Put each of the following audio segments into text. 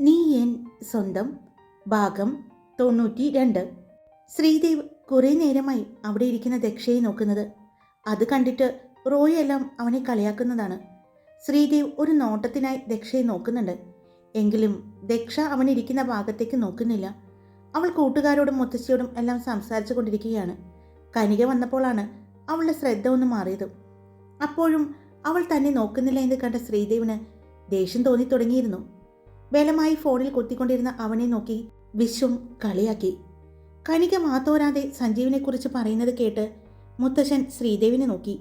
നീ എൻ സ്വന്തം ഭാഗം തൊണ്ണൂറ്റി രണ്ട് ശ്രീദേവ് കുറേ നേരമായി അവിടെ ഇരിക്കുന്ന ദക്ഷയെ നോക്കുന്നത്. അത് കണ്ടിട്ട് റോയ് എല്ലാം അവനെ കളിയാക്കുന്നതാണ്. ശ്രീദേവ് ഒരു നോട്ടത്തിനായി ദക്ഷയെ നോക്കുന്നുണ്ട്. എങ്കിലും ദക്ഷ അവനിരിക്കുന്ന ഭാഗത്തേക്ക് നോക്കുന്നില്ല. അവൾ കൂട്ടുകാരോടും മുത്തശ്ശിയോടും എല്ലാം സംസാരിച്ചു കൊണ്ടിരിക്കുകയാണ്. കനിക വന്നപ്പോഴാണ് അവളുടെ ശ്രദ്ധ ഒന്ന് മാറിയത്. അപ്പോഴും അവൾ തന്നെ നോക്കുന്നില്ല എന്ന് കണ്ട ശ്രീദേവിന് ദേഷ്യം തോന്നി തുടങ്ങിയിരുന്നു. ബലമായി ഫോണിൽ കുത്തിക്കൊണ്ടിരുന്ന അവനെ നോക്കി വിശ്വം കളിയാക്കി. കനിക മാത്തോരാതെ സഞ്ജീവിനെക്കുറിച്ച് പറയുന്നത് കേട്ട് മുത്തശ്ശൻ ശ്രീദേവിനെ നോക്കി.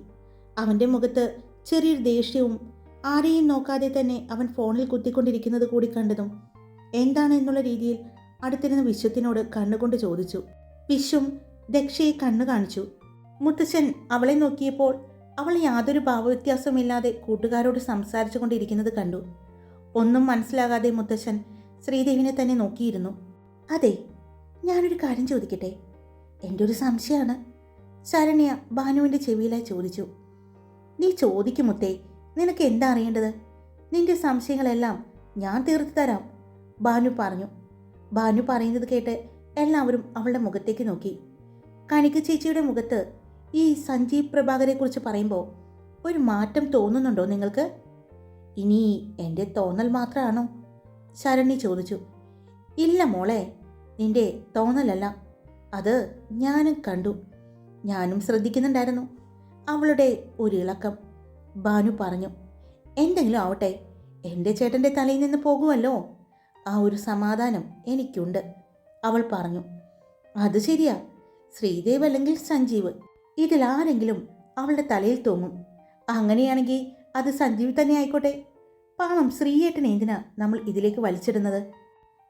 അവന്റെ മുഖത്ത് ചെറിയൊരു ദേഷ്യവും ആരെയും നോക്കാതെ തന്നെ അവൻ ഫോണിൽ കുത്തിക്കൊണ്ടിരിക്കുന്നത് കൂടി കണ്ടതും എന്താണ് എന്നുള്ള രീതിയിൽ അടുത്തിരുന്ന വിശ്വത്തിനോട് കണ്ണുകൊണ്ട് ചോദിച്ചു. വിശ്വം ദക്ഷയെ കണ്ണു കാണിച്ചു. മുത്തശ്ശൻ അവളെ നോക്കിയപ്പോൾ അവൾ യാതൊരു ഭാവവ്യത്യാസമില്ലാതെ കൂട്ടുകാരോട് സംസാരിച്ചു കൊണ്ടിരിക്കുന്നത് കണ്ടു. ഒന്നും മനസ്സിലാകാതെ മുത്തശ്ശൻ ശ്രീദേവിനെ തന്നെ നോക്കിയിരുന്നു. അതെ ഞാനൊരു കാര്യം ചോദിക്കട്ടെ? എന്റെ ഒരു സംശയമാണ് ശരണ്യ ഭാനുവിന്റെ ചെവിയിലായി ചോദിച്ചു. നീ ചോദിക്കും മുത്തേ നിനക്ക് എന്താ അറിയേണ്ടത്? നിന്റെ സംശയങ്ങളെല്ലാം ഞാൻ തീർത്തു തരാം ഭാനു പറഞ്ഞു. ഭാനു പറയുന്നത് കേട്ട് എല്ലാവരും അവളുടെ മുഖത്തേക്ക് നോക്കി. കണിക ചേച്ചിയുടെ മുഖത്ത് ഈ സഞ്ജീവ് പ്രഭാകരെക്കുറിച്ച് പറയുമ്പോൾ ഒരു മാറ്റം തോന്നുന്നുണ്ടോ നിങ്ങൾക്ക്? ഇനി എന്റെ തോന്നൽ മാത്രമാണോ ശരണി ചോദിച്ചു. ഇല്ല മോളെ നിന്റെ തോന്നലല്ല. അത് ഞാനും കണ്ടു. ഞാനും ശ്രദ്ധിക്കുന്നുണ്ടായിരുന്നു. അവളുടെ ഒരു ഇളക്കം. ഭാനു പറഞ്ഞു എന്തെങ്കിലും ആവട്ടെ എന്റെ ചേട്ടന്റെ തലയിൽ നിന്ന് പോകുമല്ലോ. ആ ഒരു സമാധാനം എനിക്കുണ്ട് അവൾ പറഞ്ഞു. അത് ശരിയാ. ശ്രീദേവ് അല്ലെങ്കിൽ സഞ്ജീവ്. ഇതിലാരെങ്കിലും അവളുടെ തലയിൽ തൂങ്ങും. അങ്ങനെയാണെങ്കിൽ അത് സഞ്ജീവ് തന്നെ ആയിക്കോട്ടെ. പാവം ശ്രീയേട്ടൻ എന്തിനാ നമ്മൾ ഇതിലേക്ക് വലിച്ചിടുന്നത്?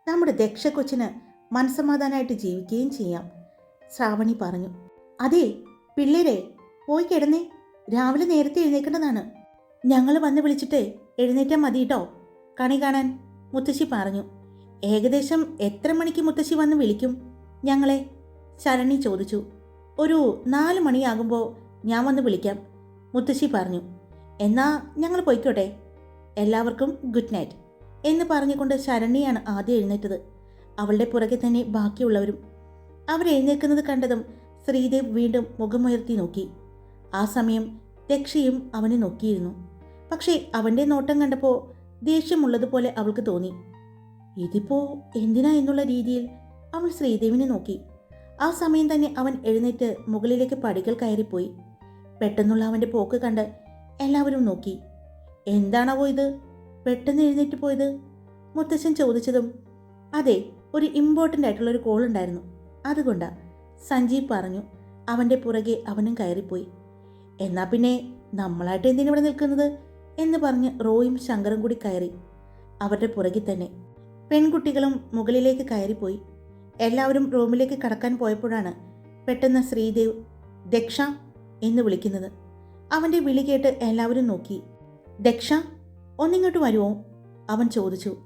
നമ്മുടെ ദക്ഷ കൊച്ചിന് മനസമാധാനമായിട്ട് ജീവിക്കുകയും ചെയ്യാം. ശ്രാവണി പറഞ്ഞു. അതെ പിള്ളേരെ പോയി കിടന്നേ. രാവിലെ നേരത്തെ എഴുന്നേക്കേണ്ടതാണ് ഞങ്ങൾ വന്ന് വിളിച്ചിട്ട് എഴുന്നേറ്റാൽ മതി കേട്ടോ കണി കാണാൻ മുത്തശ്ശി പറഞ്ഞു. ഏകദേശം എത്ര മണിക്ക് മുത്തശ്ശി വന്ന് വിളിക്കും? ഞങ്ങളെ ശരണി ചോദിച്ചു. ഒരു നാല് മണിയാകുമ്പോൾ ഞാൻ വന്ന് വിളിക്കാം മുത്തശ്ശി പറഞ്ഞു. എന്നാ ഞങ്ങൾ പോയിക്കോട്ടെ. എല്ലാവർക്കും ഗുഡ് നൈറ്റ് എന്ന് പറഞ്ഞുകൊണ്ട് ശരണ്യാണ് ആദ്യം എഴുന്നേറ്റത്. അവളുടെ പുറകെ തന്നെ ബാക്കിയുള്ളവരും അവരെഴുന്നേൽക്കുന്നത് കണ്ടതും ശ്രീദേവ് വീണ്ടും മുഖമുയർത്തി നോക്കി. ആ സമയം രക്ഷയും അവനെ നോക്കിയിരുന്നു. പക്ഷേ അവന്റെ നോട്ടം കണ്ടപ്പോൾ ദേഷ്യമുള്ളതുപോലെ അവൾക്ക് തോന്നി. ഇതിപ്പോ എന്തിനാ എന്നുള്ള രീതിയിൽ അവൾ ശ്രീദേവിനെ നോക്കി. ആ സമയം തന്നെ അവൻ എഴുന്നേറ്റ് മുകളിലേക്ക് പടികൾ കയറിപ്പോയി. പെട്ടെന്നുള്ള അവന്റെ പോക്ക് കണ്ട് എല്ലാവരും നോക്കി. എന്താണാവോ ഇത്? പെട്ടെന്ന് എഴുന്നേറ്റ് പോയത്? മുത്തശ്ശൻ ചോദിച്ചതും അതെ ഒരു ഇമ്പോർട്ടന്റ് ആയിട്ടുള്ള ഒരു കോൾ ഉണ്ടായിരുന്നു. അതുകൊണ്ടാ. സഞ്ജീവ് പറഞ്ഞു അവന്റെ പുറകെ അവനും കയറിപ്പോയി. എന്നാൽ പിന്നെ നമ്മളായിട്ട് എന്തിനിവിടെ നിൽക്കുന്നത്? എന്ന് പറഞ്ഞ് റോയും ശങ്കറും കൂടി കയറി. അവരുടെ പുറകിൽ തന്നെ പെൺകുട്ടികളും മുകളിലേക്ക് കയറിപ്പോയി. എല്ലാവരും റൂമിലേക്ക് കടക്കാൻ പോയപ്പോഴാണ് പെട്ടെന്ന് ശ്രീദേവ് ദക്ഷ എന്ന് വിളിക്കുന്നത്. അവന്റെ വിളി കേട്ട് എല്ലാവരും നോക്കി. ദക്ഷ ഒന്നിങ്ങോട്ട് വരുമോ അവൻ ചോദിച്ചു.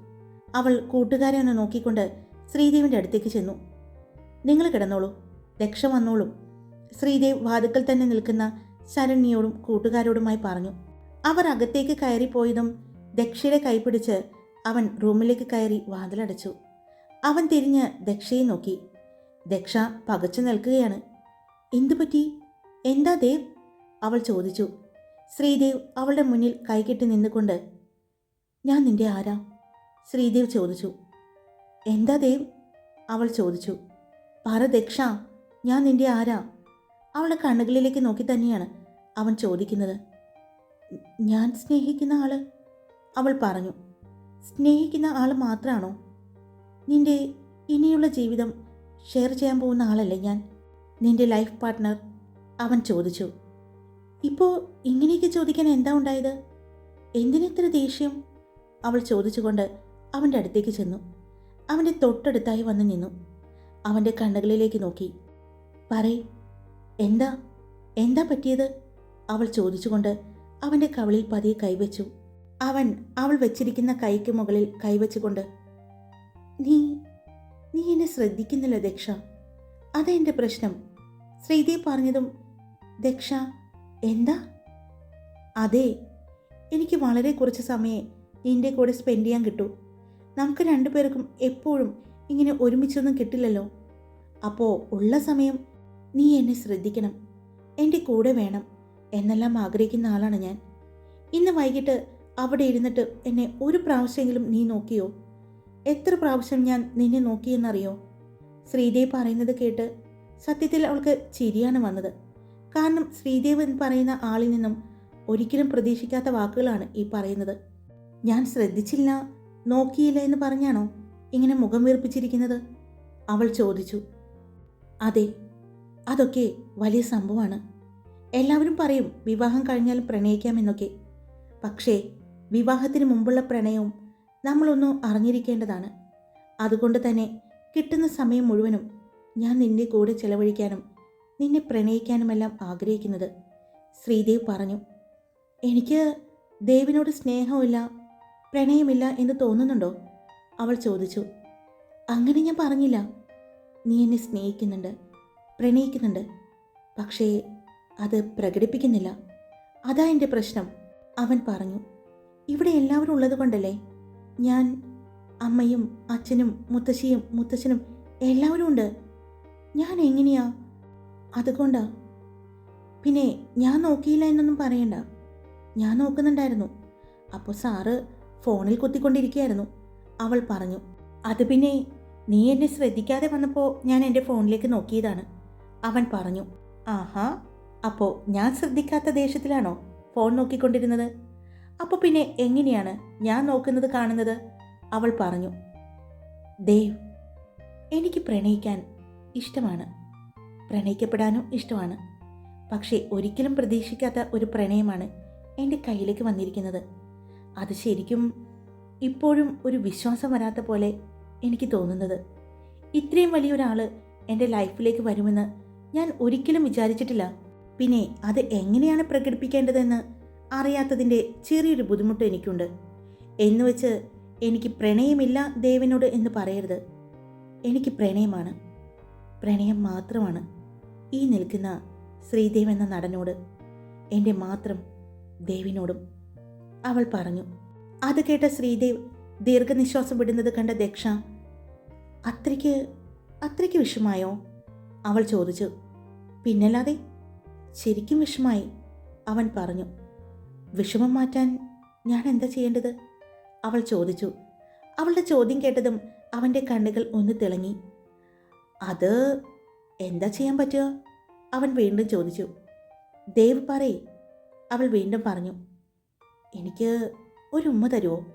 അവൾ കൂട്ടുകാരെ ഒന്ന് നോക്കിക്കൊണ്ട് ശ്രീദേവിന്റെ അടുത്തേക്ക് ചെന്നു. നിങ്ങൾ കിടന്നോളൂ. ദക്ഷ വന്നോളും. ശ്രീദേവ് വാതുക്കൽ തന്നെ നിൽക്കുന്ന ശരണ്യോടും കൂട്ടുകാരോടുമായി പറഞ്ഞു. അവർ അകത്തേക്ക് കയറിപ്പോയതും ദക്ഷയുടെ കൈപിടിച്ച് അവൻ റൂമിലേക്ക് കയറി വാതിലടച്ചു. അവൻ തിരിഞ്ഞ് ദക്ഷയെ നോക്കി. ദക്ഷ പകച്ചു നിൽക്കുകയാണ്. എന്തു പറ്റി എന്താ ദേവ് അവൾ ചോദിച്ചു. ശ്രീദേവ് അവളുടെ മുന്നിൽ കൈകെട്ടി നിന്നുകൊണ്ട് ഞാൻ നിന്റെ ആരാ? ശ്രീദേവ് ചോദിച്ചു. എന്താ ദേവ്? അവൾ ചോദിച്ചു. പറ ദക്ഷ ഞാൻ നിന്റെ ആരാ? അവളുടെ കണ്ണുകളിലേക്ക് നോക്കി തന്നെയാണ് അവൻ ചോദിക്കുന്നത്. ഞാൻ സ്നേഹിക്കുന്ന ആൾ? അവൾ പറഞ്ഞു. സ്നേഹിക്കുന്ന ആൾ മാത്രമാണോ നിന്റെ ഇനിയുള്ള ജീവിതം ഷെയർ ചെയ്യാൻ പോകുന്ന ആളല്ലേ ഞാൻ? നിന്റെ ലൈഫ് പാർട്ട്ണർ? അവൻ ചോദിച്ചു. ഇപ്പോൾ ഇങ്ങനെയൊക്കെ ചോദിക്കാൻ എന്താ ഉണ്ടായത്? എന്തിനിത്ര ദേഷ്യം? അവൾ ചോദിച്ചുകൊണ്ട് അവന്റെ അടുത്തേക്ക് ചെന്നു. അവന്റെ തൊട്ടടുത്തായി വന്ന് നിന്നു. അവന്റെ കണ്ണുകളിലേക്ക് നോക്കി. പറയ് എന്താ? എന്താ പറ്റിയത്? അവൾ ചോദിച്ചുകൊണ്ട് അവന്റെ കവളിൽ പതിയെ കൈവച്ചു. അവൻ അവൾ വെച്ചിരിക്കുന്ന കൈക്ക് മുകളിൽ കൈവച്ചുകൊണ്ട് നീ നീ എന്നെ ശ്രദ്ധിക്കുന്നില്ല ദക്ഷ. അതെന്റെ പ്രശ്നം. ശ്രീദേവ് പറഞ്ഞതും ദക്ഷ എന്താ? അതെ എനിക്ക് വളരെ കുറച്ച് സമയം നിന്റെ കൂടെ സ്പെൻഡ് ചെയ്യാൻ കിട്ടൂ. നമുക്ക് രണ്ടുപേർക്കും എപ്പോഴും ഇങ്ങനെ ഒരുമിച്ചൊന്നും കിട്ടില്ലല്ലോ. അപ്പോൾ ഉള്ള സമയം നീ എന്നെ ശ്രദ്ധിക്കണം. എന്റെ കൂടെ വേണം എന്നെല്ലാം ആഗ്രഹിക്കുന്ന ആളാണ് ഞാൻ. ഇന്ന് വൈകിട്ട് അവിടെ ഇരുന്നിട്ട് എന്നെ ഒരു പ്രാവശ്യമെങ്കിലും നീ നോക്കിയോ? എത്ര പ്രാവശ്യം ഞാൻ നിന്നെ നോക്കിയെന്നറിയോ? ശ്രീദേവി പറയുന്നത് കേട്ട് സത്യത്തിൽ അവൾക്ക് ചിരിയാണ് വന്നത്. കാരണം ശ്രീദേവ് എന്ന് പറയുന്ന ആളിൽ നിന്നും ഒരിക്കലും പ്രതീക്ഷിക്കാത്ത വാക്കുകളാണ് ഈ പറയുന്നത്. ഞാൻ ശ്രദ്ധിച്ചില്ല നോക്കിയില്ല എന്ന് പറഞ്ഞാണോ ഇങ്ങനെ മുഖം വീർപ്പിച്ചിരിക്കുന്നത്? അവൾ ചോദിച്ചു. അതെ അതൊക്കെ വലിയ സംഭവമാണ്. എല്ലാവരും പറയും വിവാഹം കഴിഞ്ഞാൽ പ്രണയിക്കാമെന്നൊക്കെ പക്ഷേ വിവാഹത്തിന് മുമ്പുള്ള പ്രണയവും നമ്മളൊന്നും അറിഞ്ഞിരിക്കേണ്ടതാണ്. അതുകൊണ്ട് തന്നെ കിട്ടുന്ന സമയം മുഴുവനും ഞാൻ നിന്റെ കൂടെ ചെലവഴിക്കാനും നിന്നെ പ്രണയിക്കാനുമെല്ലാം ആഗ്രഹിക്കുന്നത്. ശ്രീദേവ് പറഞ്ഞു എനിക്ക് ദേവിനോട് സ്നേഹമില്ല പ്രണയമില്ല എന്ന് തോന്നുന്നുണ്ടോ? അവൾ ചോദിച്ചു അങ്ങനെ ഞാൻ പറഞ്ഞില്ല. നീ എന്നെ സ്നേഹിക്കുന്നുണ്ട് പ്രണയിക്കുന്നുണ്ട്. പക്ഷേ അത് പ്രകടിപ്പിക്കുന്നില്ല. അതാ എന്റെ പ്രശ്നം അവൻ പറഞ്ഞു. ഇവിടെ എല്ലാവരും ഉള്ളത് കൊണ്ടല്ലേ? ഞാൻ അമ്മയും അച്ഛനും മുത്തശ്ശിയും മുത്തശ്ശനും എല്ലാവരും ഉണ്ട്. ഞാൻ എങ്ങനെയാ അതുകൊണ്ടാ. പിന്നെ ഞാൻ നോക്കിയില്ല എന്നൊന്നും പറയണ്ട. ഞാൻ നോക്കുന്നുണ്ടായിരുന്നു. അപ്പോൾ സാറ് ഫോണിൽ കുത്തിക്കൊണ്ടിരിക്കുകയായിരുന്നു. അവൾ പറഞ്ഞു അത് പിന്നെ നീ എന്നെ ശ്രദ്ധിക്കാതെ വന്നപ്പോൾ ഞാൻ എന്റെ ഫോണിലേക്ക് നോക്കിയതാണ്. അവൻ പറഞ്ഞു ആഹാ അപ്പോൾ ഞാൻ ശ്രദ്ധിക്കാത്ത ദേഷ്യത്തിലാണോ ഫോൺ നോക്കിക്കൊണ്ടിരുന്നത്? അപ്പോൾ പിന്നെ എങ്ങനെയാണ് ഞാൻ നോക്കുന്നത് കാണുന്നത്? അവൾ പറഞ്ഞു ദേവ് എനിക്ക് പ്രണയിക്കാൻ ഇഷ്ടമാണ്. പ്രണയിക്കപ്പെടാനും ഇഷ്ടമാണ്. പക്ഷേ ഒരിക്കലും പ്രതീക്ഷിക്കാത്ത ഒരു പ്രണയമാണ് എന്റെ കയ്യിലേക്ക് വന്നിരിക്കുന്നത്. അത് ശരിക്കും ഇപ്പോഴും ഒരു വിശ്വാസം വരാത്ത പോലെ എനിക്ക് തോന്നുന്നത്. ഇത്രയും വലിയൊരാൾ എന്റെ ലൈഫിലേക്ക് വരുമെന്ന് ഞാൻ ഒരിക്കലും വിചാരിച്ചിട്ടില്ല. പിന്നെ അത് എങ്ങനെയാണ് പ്രകടിപ്പിക്കേണ്ടതെന്ന് അറിയാത്തതിന്റെ ചെറിയൊരു ബുദ്ധിമുട്ട് എനിക്കുണ്ട്. എന്നുവെച്ച് എനിക്ക് പ്രണയമില്ല ദേവനോട് എന്ന് പറയരുത്. എനിക്ക് പ്രണയമാണ്. പ്രണയം മാത്രമാണ്. ഈ നിൽക്കുന്ന ശ്രീദേവ് എന്ന നടനോട് എന്റെ മാത്രം ദേവിനോടും അവൾ പറഞ്ഞു അത് കേട്ട ശ്രീദേവ് ദീർഘനിശ്വാസം വിടുന്നത് കണ്ട ദക്ഷ അത്രയ്ക്ക് അത്രയ്ക്ക് വിഷമായോ? അവൾ ചോദിച്ചു. പിന്നല്ലാതെ ശരിക്കും വിഷമായി അവൻ പറഞ്ഞു. വിഷമം മാറ്റാൻ ഞാൻ എന്താ ചെയ്യേണ്ടത്? അവൾ ചോദിച്ചു. അവളുടെ ചോദ്യം കേട്ടതും അവന്റെ കണ്ണുകൾ ഒന്ന് തിളങ്ങി. അത് എന്താ ചെയ്യാൻ പറ്റുക? അവൻ വീണ്ടും ചോദിച്ചു. ദേവ് പറയേ. അവൾ വീണ്ടും പറഞ്ഞു. എനിക്ക് ഒരു ഉമ്മ തരുമോ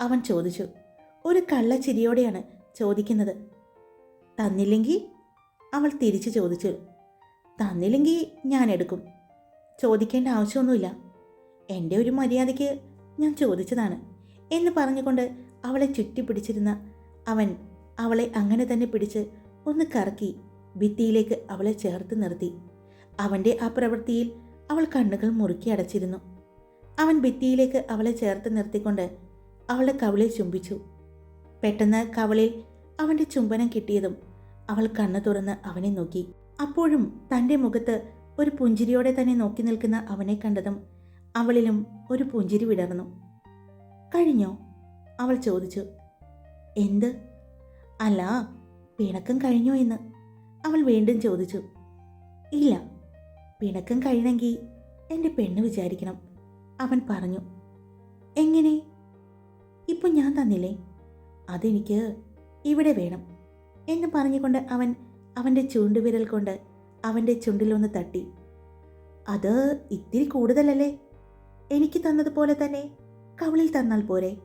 അവൻ ചോദിച്ചു. ഒരു കള്ളച്ചിരിയോടെയാണ് ചോദിക്കുന്നത്. തന്നില്ലെങ്കിൽ? അവൾ തിരിച്ചു ചോദിച്ചു. തന്നില്ലെങ്കിൽ ഞാൻ എടുക്കും. ചോദിക്കേണ്ട ആവശ്യമൊന്നുമില്ല. എന്റെ ഒരു മര്യാദയ്ക്ക് ഞാൻ ചോദിച്ചതാണ് എന്ന് പറഞ്ഞുകൊണ്ട് അവളെ ചുറ്റിപ്പിടിച്ചിരുന്ന അവൻ അവളെ അങ്ങനെ തന്നെ പിടിച്ച് ഒന്ന് കറക്കി ഭിത്തിയിലേക്ക് അവളെ ചേർത്ത് നിർത്തി. അവന്റെ ആ പ്രവൃത്തിയിൽ അവൾ കണ്ണുകൾ മുറുക്കി അടച്ചിരുന്നു. അവൻ ഭിത്തിയിലേക്ക് അവളെ ചേർത്ത് നിർത്തിക്കൊണ്ട് അവളുടെ കവിളിൽ ചുംബിച്ചു. പെട്ടെന്ന് കവളിൽ അവന്റെ ചുംബനം കിട്ടിയതും അവൾ കണ്ണു തുറന്ന് അവനെ നോക്കി. അപ്പോഴും തന്റെ മുഖത്ത് ഒരു പുഞ്ചിരിയോടെ തന്നെ നോക്കി നിൽക്കുന്ന അവനെ കണ്ടതും അവളിലും ഒരു പുഞ്ചിരി വിടർന്നു. കഴിഞ്ഞോ? അവൾ ചോദിച്ചു. എന്ത്? അല്ല പിണക്കം കഴിഞ്ഞോ എന്ന്. അവൾ വീണ്ടും ചോദിച്ചു ഇല്ല പിണക്കം കഴിയണമെങ്കിൽ എന്റെ പെണ്ണ് വിചാരിക്കണം അവൻ പറഞ്ഞു. എങ്ങനെ? ഇപ്പൊ ഞാൻ തന്നില്ലേ? അതെനിക്ക് ഇവിടെ വേണം എന്ന് പറഞ്ഞുകൊണ്ട് അവൻ അവന്റെ ചൂണ്ടുവിരൽ കൊണ്ട് അവന്റെ ചുണ്ടിലൊന്ന് തട്ടി. അത് ഇത്തിരി കൂടുതലല്ലേ? എനിക്ക് തന്നതുപോലെ തന്നെ കവളിൽ തന്നാൽ പോരെ?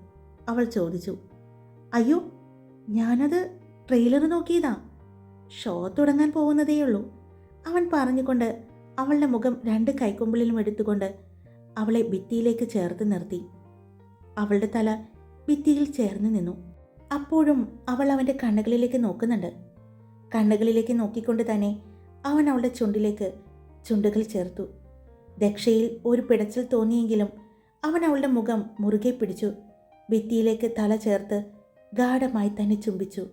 അവൾ ചോദിച്ചു. അയ്യോ ഞാനത് ട്രെയിലർ നോക്കിയതാ. ഷോ തുടങ്ങാൻ പോകുന്നതേയുള്ളൂ. അവൻ പറഞ്ഞുകൊണ്ട് അവളുടെ മുഖം രണ്ട് കൈക്കൊമ്പിളിലും എടുത്തുകൊണ്ട് അവളെ ഭിത്തിയിലേക്ക് ചേർത്ത് നിർത്തി. അവളുടെ തല ഭിത്തിയിൽ ചേർന്ന് നിന്നു. അപ്പോഴും അവൾ അവന്റെ കണ്ണുകളിലേക്ക് നോക്കുന്നുണ്ട്. കണ്ണുകളിലേക്ക് നോക്കിക്കൊണ്ട് തന്നെ അവൻ അവളുടെ ചുണ്ടിലേക്ക് ചുണ്ടുകൾ ചേർത്തു. ദക്ഷയിൽ ഒരു പിടച്ചിൽ തോന്നിയെങ്കിലും അവൻ അവളുടെ മുഖം മുറുകെ പിടിച്ചു. ഭിത്തിയിലേക്ക് തല ചേർത്ത് ഗാഠമായി തന്നെ ചുംബിച്ചു.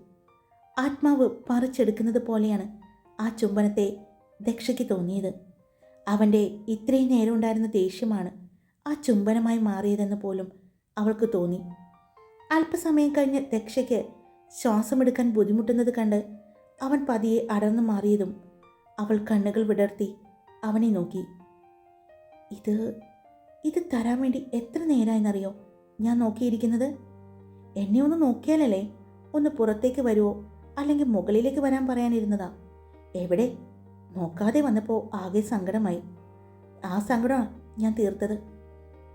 ആത്മാവ് പറിച്ചെടുക്കുന്നത് പോലെയാണ് ആ ചുംബനത്തെ ദക്ഷയ്ക്ക് തോന്നിയത്. അവന്റെ ഇത്രയും നേരം ഉണ്ടായിരുന്ന ദേഷ്യമാണ് ആ ചുംബനമായി മാറിയതെന്ന് പോലും അവൾക്ക് തോന്നി. അല്പസമയം കഴിഞ്ഞ് ദക്ഷയ്ക്ക് ശ്വാസമെടുക്കാൻ ബുദ്ധിമുട്ടുന്നത് കണ്ട് അവൻ പതിയെ അടർന്നു മാറിയതും അവൾ കണ്ണുകൾ വിടർത്തി അവനെ നോക്കി. ഇത് ഇത് തരാൻ വേണ്ടി എത്ര നേരമായെന്നറിയോ ഞാൻ നോക്കിയിരിക്കുന്നത്? എന്നെ ഒന്ന് നോക്കിയാലല്ലേ? ഒന്ന് പുറത്തേക്ക് വരുമോ അല്ലെങ്കിൽ മുകളിലേക്ക് വരാൻ പറയാനിരുന്നതാ. എവിടെ? നോക്കാതെ വന്നപ്പോൾ ആകെ സങ്കടമായി. ആ സങ്കടമാണ് ഞാൻ തീർത്തത്.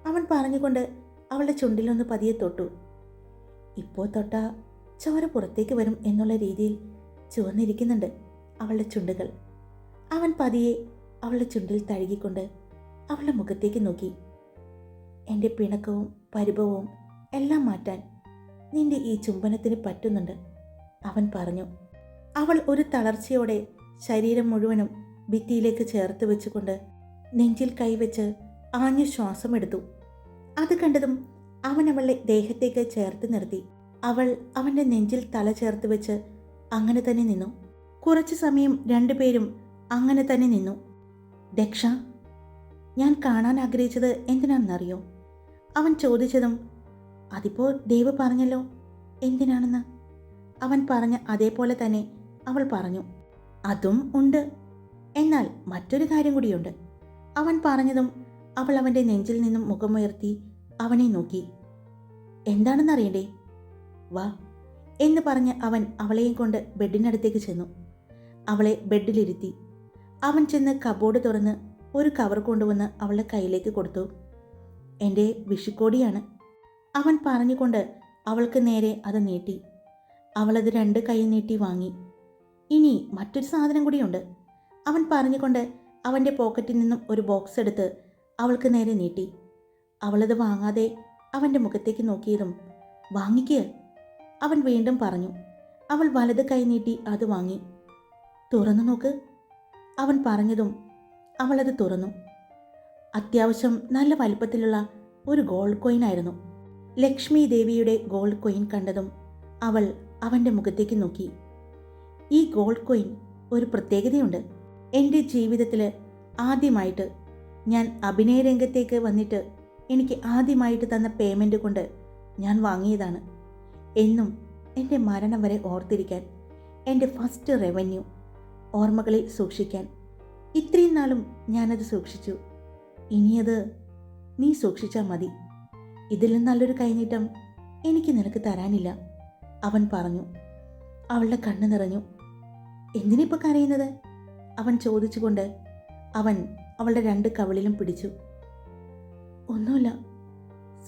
അവൻ പറഞ്ഞുകൊണ്ട് അവളുടെ ചുണ്ടിലൊന്ന് പതിയെ തൊട്ടു. ഇപ്പോൾ തൊട്ട ചോര പുറത്തേക്ക് വരും എന്നുള്ള രീതിയിൽ ചുവന്നിരിക്കുന്നുണ്ട് അവളുടെ ചുണ്ടുകൾ. അവൻ പതിയെ അവളുടെ ചുണ്ടിൽ തഴുകിക്കൊണ്ട് അവളുടെ മുഖത്തേക്ക് നോക്കി. എന്റെ പിണക്കവും പരിഭവവും എല്ലാം മാറ്റാൻ നിന്റെ ഈ ചുംബനത്തിന് പറ്റുന്നുണ്ട്. അവൻ പറഞ്ഞു അവൾ ഒരു തളർച്ചയോടെ ശരീരം മുഴുവനും ഭിത്തിയിലേക്ക് ചേർത്ത് വെച്ചുകൊണ്ട് നെഞ്ചിൽ കൈവച്ച് ആഞ്ഞു ശ്വാസമെടുത്തു അത് കണ്ടതും അവൻ അവളെ ദേഹത്തേക്ക് ചേർത്ത് നിർത്തി. അവൾ അവന്റെ നെഞ്ചിൽ തല ചേർത്ത് വെച്ച് അങ്ങനെ തന്നെ നിന്നു. കുറച്ചു സമയം രണ്ടുപേരും അങ്ങനെ തന്നെ നിന്നു. ദക്ഷ ഞാൻ കാണാൻ ആഗ്രഹിച്ചത് എന്തിനാണെന്നറിയോ? അവൻ ചോദിച്ചതും അതിപ്പോൾ ദേവ് പറഞ്ഞല്ലോ എന്തിനാണെന്ന്? അവൻ പറഞ്ഞ അതേപോലെ തന്നെ അവൾ പറഞ്ഞു അതും ഉണ്ട്. എന്നാൽ മറ്റൊരു കാര്യം കൂടിയുണ്ട്. അവൻ പറഞ്ഞതും അവൾ അവന്റെ നെഞ്ചിൽ നിന്നും മുഖമുയർത്തി അവനെ നോക്കി. എന്താണെന്നറിയണ്ടേ? വാ എന്ന് പറഞ്ഞ് അവൻ അവളെയും കൊണ്ട് ബെഡിനടുത്തേക്ക് ചെന്നു. അവളെ ബെഡിലിരുത്തി. അവൻ ചെന്ന് കബോർഡ് തുറന്ന് ഒരു കവർ കൊണ്ടുവന്ന് അവളുടെ കയ്യിലേക്ക് കൊടുത്തു. എന്റെ വിഷുക്കോടിയാണ്. അവൻ പറഞ്ഞുകൊണ്ട് അവൾക്ക് നേരെ അത് നീട്ടി. അവളത് രണ്ട് കൈ നീട്ടി വാങ്ങി. ഇനി മറ്റൊരു സാധനം കൂടിയുണ്ട്. അവൻ പറഞ്ഞുകൊണ്ട് അവന്റെ പോക്കറ്റിൽ നിന്നും ഒരു ബോക്സ് എടുത്ത് അവൾക്ക് നേരെ നീട്ടി. അവളത് വാങ്ങാതെ അവന്റെ മുഖത്തേക്ക് നോക്കിയതും വാങ്ങിക്കുക അവൻ വീണ്ടും പറഞ്ഞു. അവൾ വലത് കൈ നീട്ടി അത് വാങ്ങി. തുറന്നു നോക്ക്. അവൻ പറഞ്ഞതും അവളത് തുറന്നു. അത്യാവശ്യം നല്ല വലിപ്പത്തിലുള്ള ഒരു ഗോൾഡ് കോയിൻ ആയിരുന്നു. ലക്ഷ്മി ദേവിയുടെ ഗോൾഡ് കോയിൻ കണ്ടതും അവൾ അവന്റെ മുഖത്തേക്ക് നോക്കി. ഈ ഗോൾഡ് കോയിൻ ഒരു പ്രത്യേകതയുണ്ട്. എന്റെ ജീവിതത്തിൽ ആദ്യമായിട്ട് ഞാൻ അഭിനയ രംഗത്തേക്ക് വന്നിട്ട് എനിക്ക് ആദ്യമായിട്ട് തന്ന പേയ്മെന്റ് കൊണ്ട് ഞാൻ വാങ്ങിയതാണ്. എന്നും എന്റെ മരണം വരെ ഓർത്തിരിക്കാൻ എന്റെ ഫസ്റ്റ് റവന്യൂ ഓർമ്മകളിൽ സൂക്ഷിക്കാൻ ഇത്രയും നാളും ഞാനത് സൂക്ഷിച്ചു. ഇനിയത് നീ സൂക്ഷിച്ചാൽ മതി. ഇതിലും നല്ലൊരു കൈനീട്ടം എനിക്ക് നിനക്ക് തരാനില്ല. അവൻ പറഞ്ഞു. അവളുടെ കണ്ണ് നിറഞ്ഞു. എന്തിനിപ്പോൾ കരയുന്നത്? അവൻ ചോദിച്ചുകൊണ്ട് അവൻ അവളുടെ രണ്ട് കവിളിലും പിടിച്ചു. ഒന്നുമില്ല.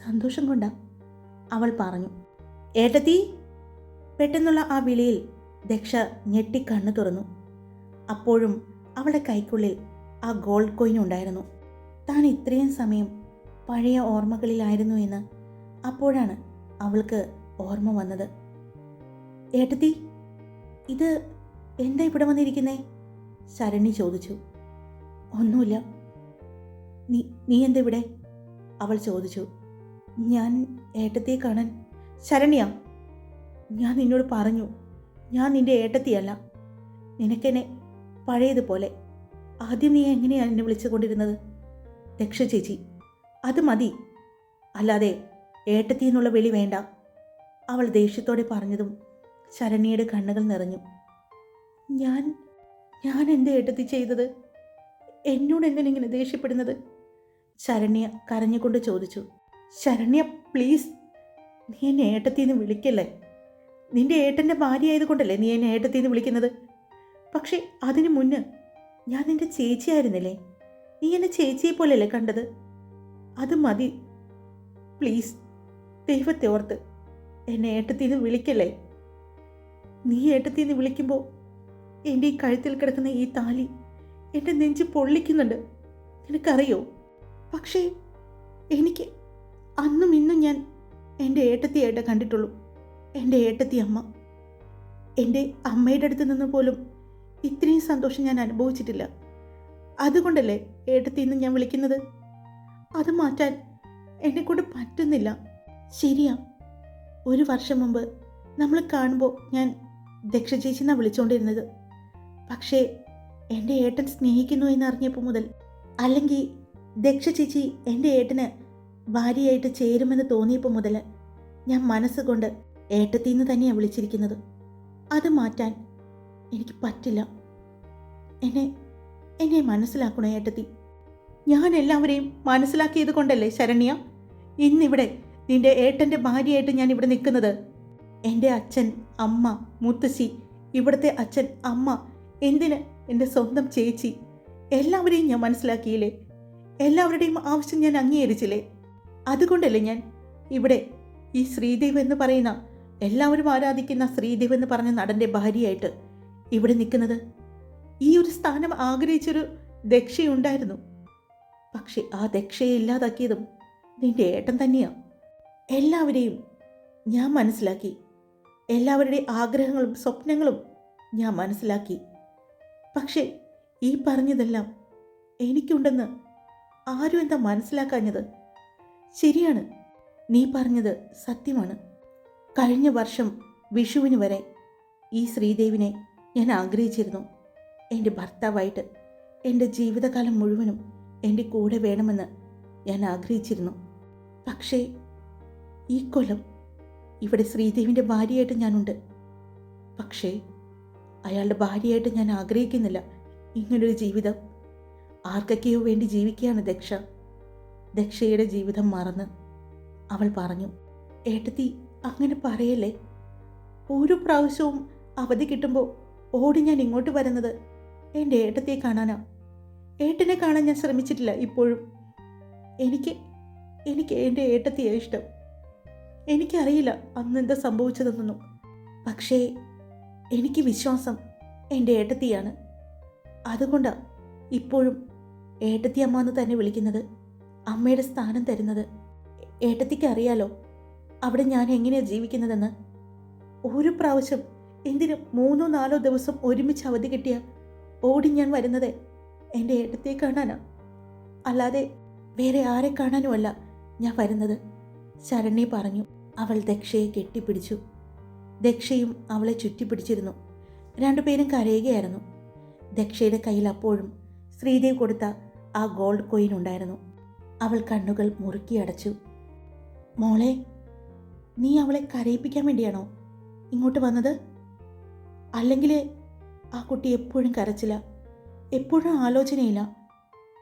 സന്തോഷം കൊണ്ടാ. അവൾ പറഞ്ഞു. ഏട്ടത്തി പെട്ടെന്നുള്ള ആ വിളിയിൽ ദക്ഷ ഞെട്ടി കണ്ണു തുറന്നു. അപ്പോഴും അവളുടെ കൈക്കുള്ളിൽ ആ ഗോൾഡ് കോയിൻ ഉണ്ടായിരുന്നു. താൻ ഇത്രയും സമയം പഴയ ഓർമ്മകളിലായിരുന്നു എന്ന് അപ്പോഴാണ് അവൾക്ക് ഓർമ്മ വന്നത്. ഏട്ടത്തി ഇത് എന്താ ഇവിടെ വന്നിരിക്കുന്നേ? ശരണി ചോദിച്ചു. ഒന്നുമില്ല. നീ നീ എന്താ ഇവിടെ? അവൾ ചോദിച്ചു. ഞാൻ ഏട്ടത്തിയെ കാണാൻ. ശരണ്യ ഞാൻ നിന്നോട് പറഞ്ഞു. ഞാൻ നിന്റെ ഏട്ടത്തിയല്ല. നിനക്കെന്നെ പഴയതുപോലെ. ആദ്യം നീ എങ്ങനെയാണ് എന്നെ വിളിച്ചുകൊണ്ടിരുന്നത്? ദക്ഷ ചേച്ചി അത് മതി. അല്ലാതെ ഏട്ടത്തി എന്നുള്ള വിളി വേണ്ട. അവൾ ദേഷ്യത്തോടെ പറഞ്ഞതും ശരണ്യയുടെ കണ്ണുകൾ നിറഞ്ഞു. ഞാൻ ഞാൻ എന്റെ ഏട്ടത്തി ചെയ്തത്? എന്നോട് എന്തിനിങ്ങനെ ദേഷ്യപ്പെടുന്നത്? ശരണ്യ കരഞ്ഞുകൊണ്ട് ചോദിച്ചു. ശരണ്യ പ്ലീസ് നീ എന്നെ ഏട്ടത്തിന്ന് വിളിക്കല്ലേ? നിന്റെ ഏട്ടന്റെ ഭാര്യ ആയതുകൊണ്ടല്ലേ നീ എന്നെ ഏട്ടത്തിന്ന് വിളിക്കുന്നത്? പക്ഷേ അതിനു മുന്ന് ഞാൻ നിന്റെ ചേച്ചിയായിരുന്നില്ലേ? നീ എന്നെ ചേച്ചിയെ പോലെയല്ലേ കണ്ടത്? അത് മതി. പ്ലീസ് ദൈവത്തെ ഓർത്ത് എന്നെ ഏട്ടത്തിന്ന് വിളിക്കല്ലേ? നീ ഏട്ടത്തിന്ന് വിളിക്കുമ്പോൾ എന്റെ ഈ കഴുത്തിൽ കിടക്കുന്ന ഈ താലി എന്റെ നെഞ്ച് പൊള്ളിക്കുന്നുണ്ട്. നിനക്കറിയോ? പക്ഷേ എനിക്ക് അന്നും ഇന്നും ഞാൻ എന്റെ ഏട്ടത്തിയായിട്ട് കണ്ടിട്ടുള്ളൂ. എന്റെ ഏട്ടത്തി അമ്മ. എന്റെ അമ്മയുടെ അടുത്ത് നിന്ന് പോലും ഇത്രയും സന്തോഷം ഞാൻ അനുഭവിച്ചിട്ടില്ല. അതുകൊണ്ടല്ലേ ഏട്ടത്തി ഇന്ന് ഞാൻ വിളിക്കുന്നത്? അത് മാറ്റാൻ എന്നെക്കൊണ്ട് പറ്റുന്നില്ല. ശരിയാ. ഒരു വർഷം മുമ്പ് നമ്മൾ കാണുമ്പോൾ ഞാൻ ദക്ഷ ചേച്ചി എന്നാണ് വിളിച്ചുകൊണ്ടിരുന്നത് പക്ഷേ എന്റെ ഏട്ടൻ സ്നേഹിക്കുന്നു എന്നറിഞ്ഞപ്പോൾ മുതൽ അല്ലെങ്കിൽ ദക്ഷ ചേച്ചി എന്റെ ഏട്ടന് ഭാര്യയായിട്ട് ചേരുമെന്ന് തോന്നിയപ്പോൾ മുതൽ ഞാൻ മനസ്സുകൊണ്ട് ഏട്ടത്തിന്ന് തന്നെയാണ് വിളിച്ചിരിക്കുന്നത്. അത് മാറ്റാൻ എനിക്ക് പറ്റില്ല. എന്നെ എന്നെ മനസ്സിലാക്കണോ ഏട്ടത്തി. ഞാൻ എല്ലാവരെയും മനസ്സിലാക്കിയത് കൊണ്ടല്ലേ ശരണ്യ? ഇന്നിവിടെ നിന്റെ ഏട്ടന്റെ ഭാര്യയായിട്ട് ഞാൻ ഇവിടെ നിൽക്കുന്നത്. എന്റെ അച്ഛൻ അമ്മ മുത്തശ്ശി ഇവിടുത്തെ അച്ഛൻ അമ്മ എന്തിന് എന്റെ സ്വന്തം ചേച്ചി? എല്ലാവരെയും ഞാൻ മനസ്സിലാക്കിയില്ലേ? എല്ലാവരുടെയും ആവശ്യം ഞാൻ അംഗീകരിച്ചില്ലേ? അതുകൊണ്ടല്ലേ ഞാൻ ഇവിടെ ഈ ശ്രീദേവ് എന്ന് പറയുന്ന എല്ലാവരും ആരാധിക്കുന്ന ശ്രീദേവ് എന്ന് പറഞ്ഞ നടന്റെ ഭാര്യയായിട്ട് ഇവിടെ നിൽക്കുന്നത്? ഈ ഒരു സ്ഥാനം ആഗ്രഹിച്ചൊരു ദക്ഷയുണ്ടായിരുന്നു. പക്ഷെ ആ ദക്ഷയെ ഇല്ലാതാക്കിയതും നിന്റെ ഏട്ടൻ തന്നെയാണ് എല്ലാവരെയും ഞാൻ മനസ്സിലാക്കി. എല്ലാവരുടെയും ആഗ്രഹങ്ങളും സ്വപ്നങ്ങളും ഞാൻ മനസ്സിലാക്കി. പക്ഷേ ഈ പറഞ്ഞതെല്ലാം എനിക്കുണ്ടെന്ന് ആരും എന്താ മനസ്സിലാക്കാഞ്ഞത്? ശരിയാണ് നീ പറഞ്ഞത് സത്യമാണ്. കഴിഞ്ഞ വർഷം വിഷുവിന് വരെ ഈ ശ്രീദേവിനെ ഞാൻ ആഗ്രഹിച്ചിരുന്നു. എന്റെ ഭർത്താവായിട്ട് എന്റെ ജീവിതകാലം മുഴുവനും എന്റെ കൂടെ വേണമെന്ന് ഞാൻ ആഗ്രഹിച്ചിരുന്നു. പക്ഷേ ഈ കൊല്ലം ഇവിടെ ശ്രീദേവിന്റെ ഭാര്യയായിട്ട് ഞാനുണ്ട്. പക്ഷേ അയാളുടെ ഭാര്യയായിട്ട് ഞാൻ ആഗ്രഹിക്കുന്നില്ല. ഇങ്ങനൊരു ജീവിതം. ആർക്കൊക്കെയോ വേണ്ടി ജീവിക്കുകയാണ് ദക്ഷ. ദക്ഷയുടെ ജീവിതം മറന്ന് അവൾ പറഞ്ഞു ഏട്ടത്തി അങ്ങനെ പറയല്ലേ? ഒരു പ്രാവശ്യവും അവധി കിട്ടുമ്പോൾ ഓടി ഞാൻ ഇങ്ങോട്ട് വരുന്നത് എന്റെ ഏട്ടത്തിയെ കാണാനാ. ഏട്ടനെ കാണാൻ ഞാൻ ശ്രമിച്ചിട്ടില്ല ഇപ്പോഴും. എനിക്ക് എനിക്ക് എന്റെ ഏട്ടത്തിയെ ഇഷ്ടം. എനിക്കറിയില്ല അന്ന് എന്താ സംഭവിച്ചതെന്നൊന്നും. പക്ഷേ എനിക്ക് വിശ്വാസം എന്റെ ഏട്ടത്തിയാണ്. അതുകൊണ്ടാണ് ഇപ്പോഴും ഏട്ടത്തി അമ്മ എന്ന് തന്നെ വിളിക്കുന്നത് അമ്മയുടെ സ്ഥാനം തരുന്നത്. ഏട്ടത്തിക്ക് അറിയാലോ അവിടെ ഞാൻ എങ്ങനെയാണ് ജീവിക്കുന്നതെന്ന്. ഒരു പ്രാവശ്യം എന്തിനും മൂന്നോ നാലോ ദിവസം ഒരുമിച്ച് അവധി കിട്ടിയ ഓടി ഞാൻ വരുന്നത് എന്റെ ഏട്ടത്തെ കാണാനാണ് അല്ലാതെ വേറെ ആരെ കാണാനുമല്ല ഞാൻ വരുന്നത്. ശരണ്യ പറഞ്ഞു അവൾ ദക്ഷയെ കെട്ടിപ്പിടിച്ചു. ദക്ഷയും അവളെ ചുറ്റിപ്പിടിച്ചിരുന്നു. രണ്ടുപേരും കരയുകയായിരുന്നു. ദക്ഷയുടെ കയ്യിൽ അപ്പോഴും ശ്രീദേവ് കൊടുത്ത ആ ഗോൾഡ് കോയിൻ ഉണ്ടായിരുന്നു. അവൾ കണ്ണുകൾ മുറുക്കി അടച്ചു. മോളെ നീ അവളെ കരയിപ്പിക്കാൻ വേണ്ടിയാണോ ഇങ്ങോട്ട് വന്നത്? അല്ലെങ്കിൽ ആ കുട്ടി എപ്പോഴും കരച്ചില്ല. എപ്പോഴും ആലോചനയില്ല.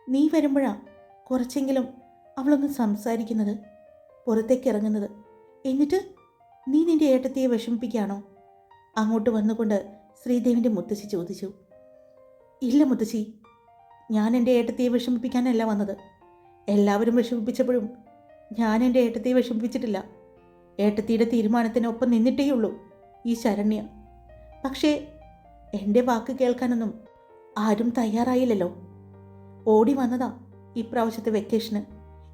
നീ വരുമ്പോഴാ കുറച്ചെങ്കിലും അവളൊന്ന് സംസാരിക്കുന്നത്. പുറത്തേക്ക് ഇറങ്ങുന്നത് എന്നിട്ട് നീ നിന്റെ ഏട്ടത്തിയെ വിഷമിപ്പിക്കുകയാണോ? അങ്ങോട്ട് വന്നുകൊണ്ട് ശ്രീദേവിന്റെ മുത്തശ്ശി ചോദിച്ചു. ഇല്ല മുത്തശ്ശി ഞാൻ എന്റെ ഏട്ടത്തിയെ വിഷമിപ്പിക്കാനല്ല വന്നത്. എല്ലാവരും വിഷമിപ്പിച്ചപ്പോഴും ഞാൻ എന്റെ ഏട്ടത്തിയെ വിഷമിപ്പിച്ചിട്ടില്ല. ഏട്ടത്തിയുടെ തീരുമാനത്തിനൊപ്പം നിന്നിട്ടേയുള്ളൂ ഈ ശരണ്യ. പക്ഷേ എന്റെ വാക്ക് കേൾക്കാനൊന്നും ആരും തയ്യാറായില്ലല്ലോ. ഓടി വന്നതാ ഇപ്രാവശ്യത്തെ വെക്കേഷന്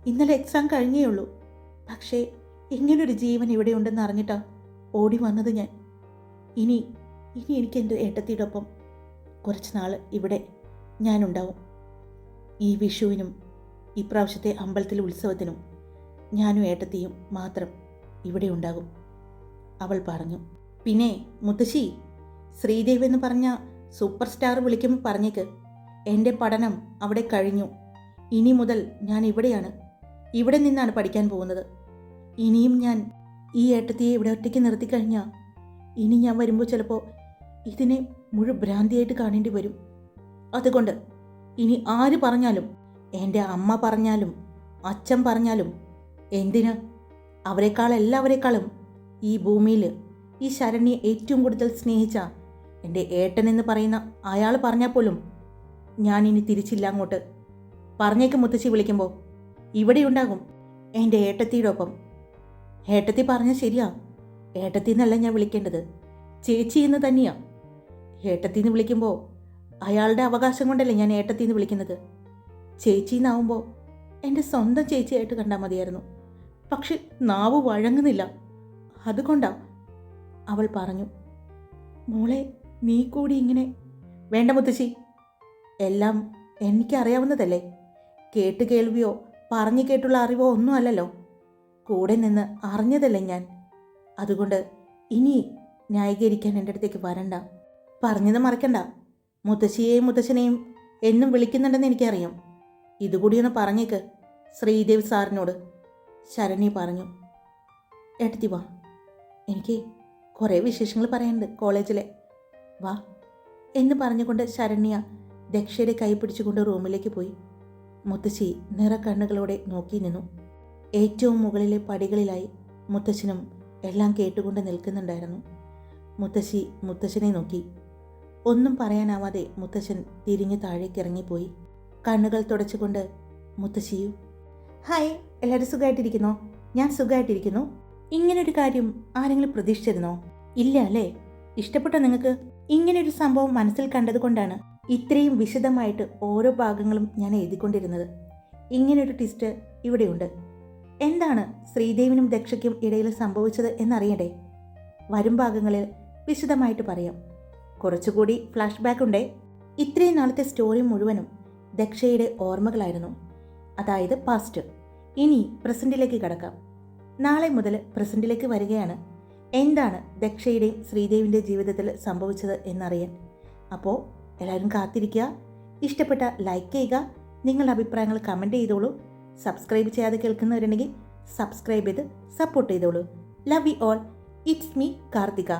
ഇന്നലെ എക്സാം കഴിഞ്ഞേ ഉള്ളൂ പക്ഷേ ഇങ്ങനൊരു ജീവൻ ഇവിടെ ഉണ്ടെന്ന് അറിഞ്ഞിട്ടാ ഓടി വന്നത് ഞാൻ. ഇനി ഇനി എനിക്ക് എന്റെ ഏട്ടത്തിയോടൊപ്പം കുറച്ച് നാൾ ഇവിടെ ഞാനുണ്ടാവും. ഈ വിഷുവിനും ഇപ്രാവശ്യത്തെ അമ്പലത്തിലെ ഉത്സവത്തിനും ഞാനും ഏട്ടത്തിയും മാത്രം ഇവിടെ ഉണ്ടാകും അവൾ പറഞ്ഞു. പിന്നെ മുത്തശ്ശി ശ്രീദേവ് എന്ന് പറഞ്ഞ സൂപ്പർ സ്റ്റാർ വിളിക്കുമ്പോൾ പറഞ്ഞേക്ക് എന്റെ പഠനം അവിടെ കഴിഞ്ഞു. ഇനി മുതൽ ഞാൻ ഇവിടെയാണ്. ഇവിടെ നിന്നാണ് പഠിക്കാൻ പോകുന്നത്. ഇനിയും ഞാൻ ഈ ഏട്ടത്തിയെ ഇവിടെ ഒറ്റയ്ക്ക് നിർത്തിക്കഴിഞ്ഞാൽ ഇനി ഞാൻ വരുമ്പോൾ ചിലപ്പോൾ ഇതിനെ മുഴു ഭ്രാന്തിയായിട്ട് കാണേണ്ടി വരും. അതുകൊണ്ട് ഇനി ആര് പറഞ്ഞാലും എന്റെ അമ്മ പറഞ്ഞാലും അച്ഛൻ പറഞ്ഞാലും എന്തിന്? അവരെക്കാൾ എല്ലാവരെക്കാളും ഈ ഭൂമിയിൽ ഈ ശരണ്യെ ഏറ്റവും കൂടുതൽ സ്നേഹിച്ച എന്റെ ഏട്ടൻ എന്ന് പറയുന്ന അയാൾ പറഞ്ഞാൽ പോലും ഞാൻ ഇനി തിരിച്ചില്ല അങ്ങോട്ട്. പറഞ്ഞേക്ക് മുത്തശ്ശി വിളിക്കുമ്പോൾ ഇവിടെ ഉണ്ടാകും. എന്റെ ഏട്ടത്തിയുടെ ഒപ്പം ഏട്ടത്തി പറഞ്ഞ ശരിയാ. ഏട്ടത്തി എന്നല്ല ഞാൻ വിളിക്കേണ്ടത്. ചേച്ചി എന്ന് തന്നെയാ. ഏട്ടത്തി എന്ന് വിളിക്കുമ്പോൾ അയാളുടെ അവകാശം കൊണ്ടല്ലേ ഞാൻ ഏട്ടത്തി എന്ന് വിളിക്കുന്നത്? ചേച്ചി എന്നാവുമ്പോൾ എന്റെ സ്വന്തം ചേച്ചിയായിട്ട് കണ്ടാൽ മതിയായിരുന്നു. പക്ഷെ നാവ് വഴങ്ങുന്നില്ല. അതുകൊണ്ടാ അവൾ പറഞ്ഞു. മോളെ നീ കൂടി ഇങ്ങനെ വേണ്ട മുത്തശ്ശി. എല്ലാം എനിക്കറിയാവുന്നതല്ലേ? കേട്ട് കേൾവിയോ പറഞ്ഞു കേട്ടുള്ള അറിവോ ഒന്നുമല്ലോ കൂടെ നിന്ന് അറിഞ്ഞതല്ലേ ഞാൻ. അതുകൊണ്ട് ഇനി ന്യായീകരിക്കാൻ എന്റെ അടുത്തേക്ക് വരണ്ട. പറഞ്ഞത് മറക്കണ്ട. മുത്തശ്ശിയെയും മുത്തശ്ശനെയും എന്നും വിളിക്കുന്നുണ്ടെന്ന് എനിക്കറിയാം. ഇതുകൂടി ഒന്ന് പറഞ്ഞേക്ക് ശ്രീദേവ് സാറിനോട്. ശരണി പറഞ്ഞു എടുത്തി വാ. എനിക്ക് കുറേ വിശേഷങ്ങൾ പറയാനുണ്ട് കോളേജിലെ. വാ. എന്ന് പറഞ്ഞുകൊണ്ട് ശരണ്യ ദക്ഷയുടെ കൈ പിടിച്ചുകൊണ്ട് റൂമിലേക്ക് പോയി. മുത്തശ്ശി നിറക്കണ്ണുകളോടെ നോക്കി നിന്നു. ഏറ്റവും മുകളിലെ പടികളിലായി മുത്തശ്ശനും എല്ലാം കേട്ടുകൊണ്ട് നിൽക്കുന്നുണ്ടായിരുന്നു. മുത്തശ്ശി മുത്തശ്ശനെ നോക്കി. ഒന്നും പറയാനാവാതെ മുത്തശ്ശൻ തിരിഞ്ഞു താഴേക്ക് ഇറങ്ങിപ്പോയി കണ്ണുകൾ തുടച്ചുകൊണ്ട് മുത്തശ്ശിയു ഹായ് എല്ലാവരും സുഖമായിട്ടിരിക്കുന്നോ ഞാൻ സുഖമായിട്ടിരിക്കുന്നു ഇങ്ങനൊരു കാര്യം ആരെങ്കിലും പ്രതീക്ഷിച്ചിരുന്നോ? ഇല്ല അല്ലേ? ഇഷ്ടപ്പെട്ടോ നിങ്ങൾക്ക് ഇങ്ങനൊരു സംഭവം മനസ്സിൽ കണ്ടതുകൊണ്ടാണ്. ഇത്രയും വിശദമായിട്ട് ഓരോ ഭാഗങ്ങളും ഞാൻ എഴുതിക്കൊണ്ടിരുന്നത്. ഇങ്ങനൊരു ട്വിസ്റ്റ് ഇവിടെയുണ്ട്. എന്താണ് ശ്രീദേവിനും ദക്ഷയ്ക്കും ഇടയിൽ സംഭവിച്ചത് എന്നറിയണ്ടേ? വരും ഭാഗങ്ങളിൽ വിശദമായിട്ട് പറയാം. കുറച്ചുകൂടി ഫ്ലാഷ് ബാക്ക് ഉണ്ടേ. ഇത്രയും നാളത്തെ സ്റ്റോറി മുഴുവനും ദക്ഷയുടെ ഓർമ്മകളായിരുന്നു. അതായത് പാസ്റ്റ് ഇനി പ്രസന്റിലേക്ക് കടക്കാം. നാളെ മുതൽ പ്രസന്റിലേക്ക് വരികയാണ്. എന്താണ് ദക്ഷയുടെയും ശ്രീദേവിന്റെ ജീവിതത്തിൽ സംഭവിച്ചത് എന്നറിയാൻ. അപ്പോൾ എല്ലാവരും കാത്തിരിക്കുക. ഇഷ്ടപ്പെട്ട ലൈക്ക് ചെയ്യുക. നിങ്ങളുടെ അഭിപ്രായങ്ങൾ കമന്റ് ചെയ്തോളൂ. സബ്സ്ക്രൈബ് ചെയ്യാതെ കേൾക്കുന്നവരുണ്ടെങ്കിൽ സബ്സ്ക്രൈബ് ചെയ്ത് സപ്പോർട്ട് ചെയ്തോളൂ. Love you all it's me Karthika